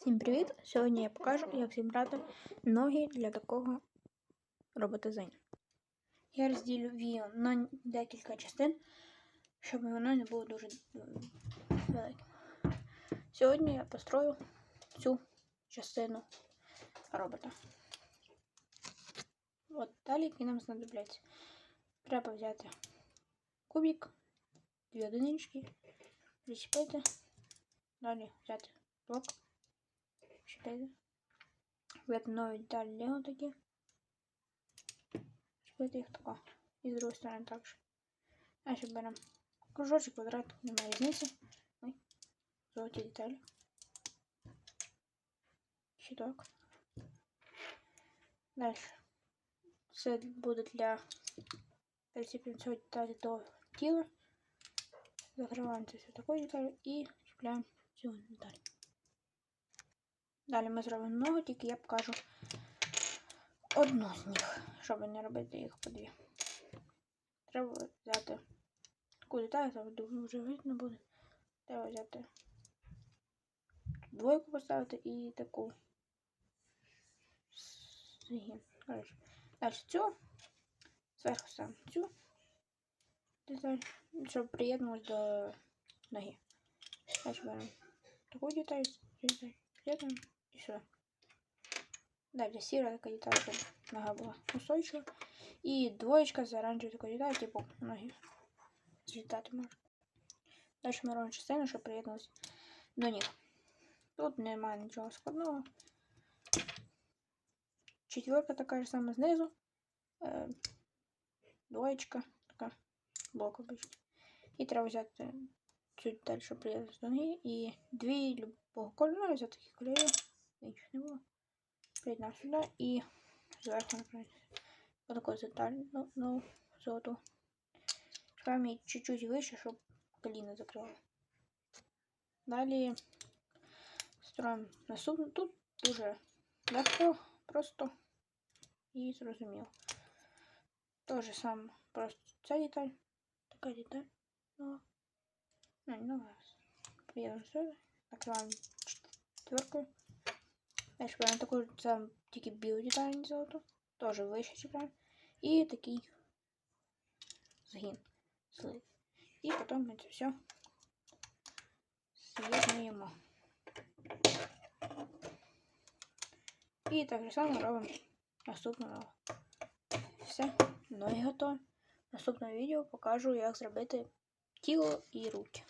Всім привіт! Сьогодні я покажу, як зібрати ноги для такого роботизання. Я розділю відео на декілька частин, щоб воно не було дуже м, великим. Сьогодні я построю цю частину робота. От далі які нам знадобляться. Треба взяти кубик, дві одинички, причепити, далі взяти блок. Чотири. Взяти нові деталі Лего такі. Чіпити їх тако. І з другої сторони також. Далі беремо кружочок, квадрат, немає різниці. Ой. Золоті деталі. Щиток. Далі. Це буде для прицепимо цього деталі до тіла. Закриваємо це все такою деталью і чіпляємо цю деталь. Далі ми зробимо ногу, тільки я покажу одну з них, щоб не робити їх по дві. Треба взяти таку деталь, там вже видно буде. Треба взяти двойку поставити і таку. Далі цю, зверху сам цю деталь, щоб приєднувалась до ноги. Далі беремо таку деталь, деталь, приєднуємо сюди. Далі сіра така деталь, нога була устойчива. І двоєчка з оранжевою такою деталь, типу ноги злітати може. Далі ми робимо частину, щоб приєднувалися до ніг. Тут немає нічого складного. Четверка така ж сама знизу. Е, двоєчка така блок обичний. І треба взяти цю деталь, щоб приєднатися до ноги. І дві любого кольору, взяти таких кольорів. Інших не було. Приєднав сюди і зверху направити. Вот такую деталь, ну, ну, золоту. Чекаємо її чуть-чуть вище, щоб коліна закрила. Далі строїмо наступну. Тут дуже легко, просто і зрозуміло. То же саме, просто ця деталь, така деталь. Ну, ну, не нова. Приєдемо сюди, накриваємо четверкою. Далі беремо таку саму тільки білу деталь, не золоту. Тоже вище чіпляємо. І такий згін слив. І потім ми це все з'єднуємо. І так же само робимо наступну ногу. Все, ноги готові. В наступному відео покажу, як зробити тіло і руки.